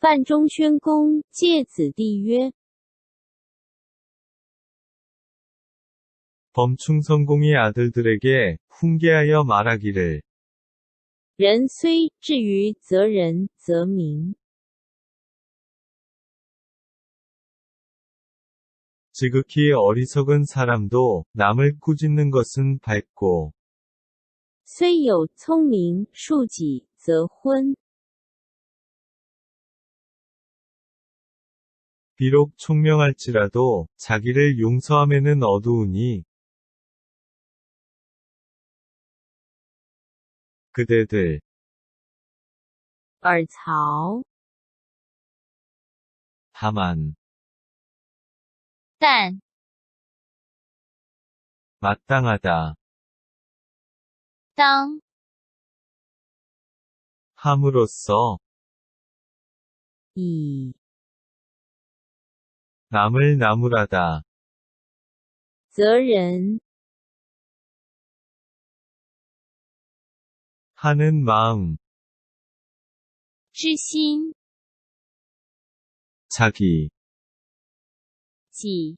范仲宣公介子弟曰： 범충성공의 아들들에게 훈계하여 말하기를 人虽至于则人，则明。 지극히 어리석은 사람도 남을 꾸짖는 것은 밝고 虽有聪明庶己，则昏； 비록 총명할지라도 자기를 용서함에는 어두우니 그대들 耳曹 다만 但 마땅하다 当 함으로써 以 남을 나무라다 责人 하는 마음 之心， 자기 己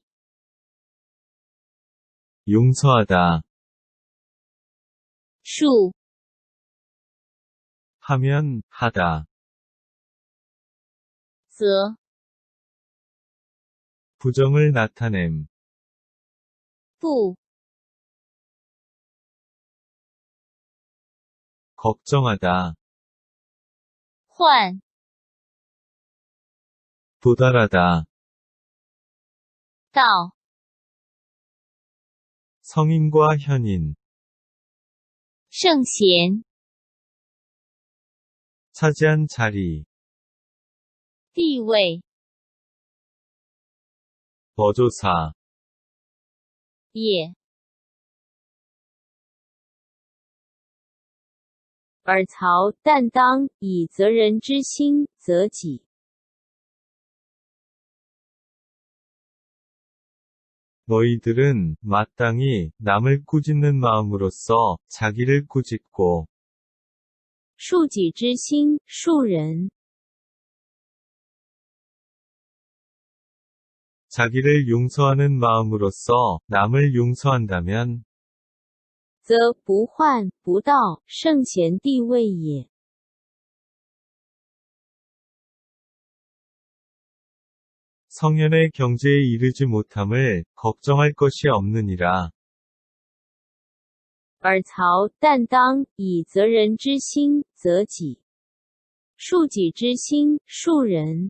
용서하다 数 하면 하다 则 부정을 나타냄 不 걱정하다 患 도달하다 到 성인과 현인 圣贤 차지한 자리 地位 버조사 也。尔曹但当以责人之心责己。 너희들은 마땅히 남을 꾸짖는 마음으로써 자기를 꾸짖고 恕己之心恕人， 자기를 용서하는 마음으로써 남을 용서한다면 则不患不到圣贤地位也。 성현의 경제에 이르지 못함을 걱정할 것이 없느니라. 尔曹但当以责人之心责己，恕己之心恕人，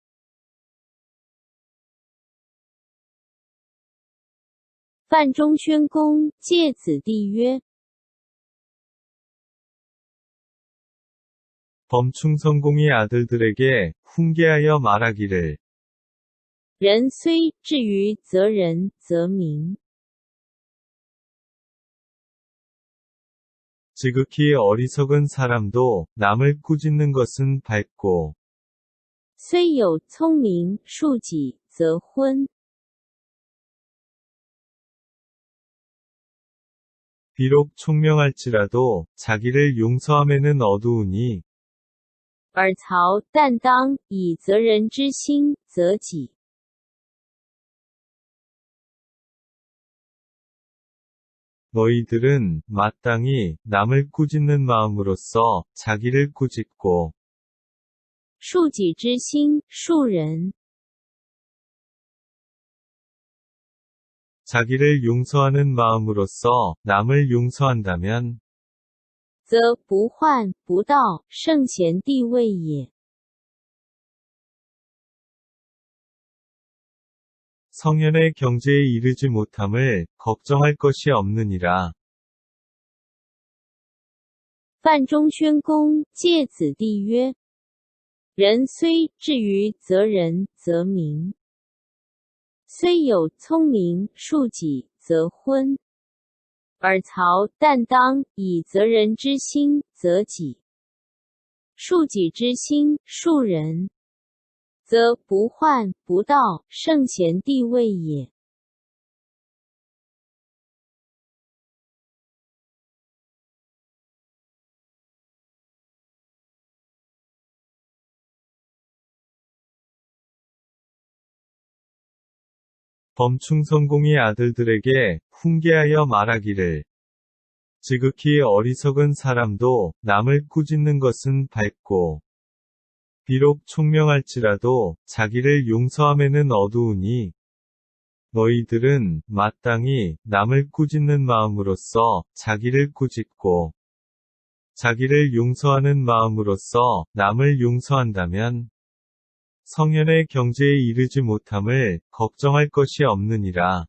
范仲宣公介子弟曰： 범충성공의 아들들에게 훈계하여 말하기를 人虽至于责人，则明。 지극히 어리석은 사람도 남을 꾸짖는 것은 밝고 虽有聪明庶己，则昏； 비록 총명할지라도 자기를 용서함에는 어두우니 尔曹但当以责人之心责己。 너희들은 마땅히 남을 꾸짖는 마음으로써 자기를 꾸짖고 恕己之心恕人， 자기를 용서하는 마음으로써 남을 용서한다면 则不患不到圣贤地位也。 성현의 경제에 이르지 못함을 걱정할 것이 없느니라. 范仲宣公介子弟曰： 人虽智于则人则明， 虽有聪明恕己则昏。尔曹但当以责人之心责己，恕己之心恕人，则不患不到圣贤地位也。 범충성공의 아들들에게 훈계하여 말하기를. 지극히 어리석은 사람도 남을 꾸짖는 것은 밝고 비록 총명할지라도 자기를 용서함에는 어두우니 너희들은 마땅히 남을 꾸짖는 마음으로써 자기를 꾸짖고 자기를 용서하는 마음으로써 남을 용서한다면 성현의 경제에 이르지 못함을 걱정할 것이 없느니라.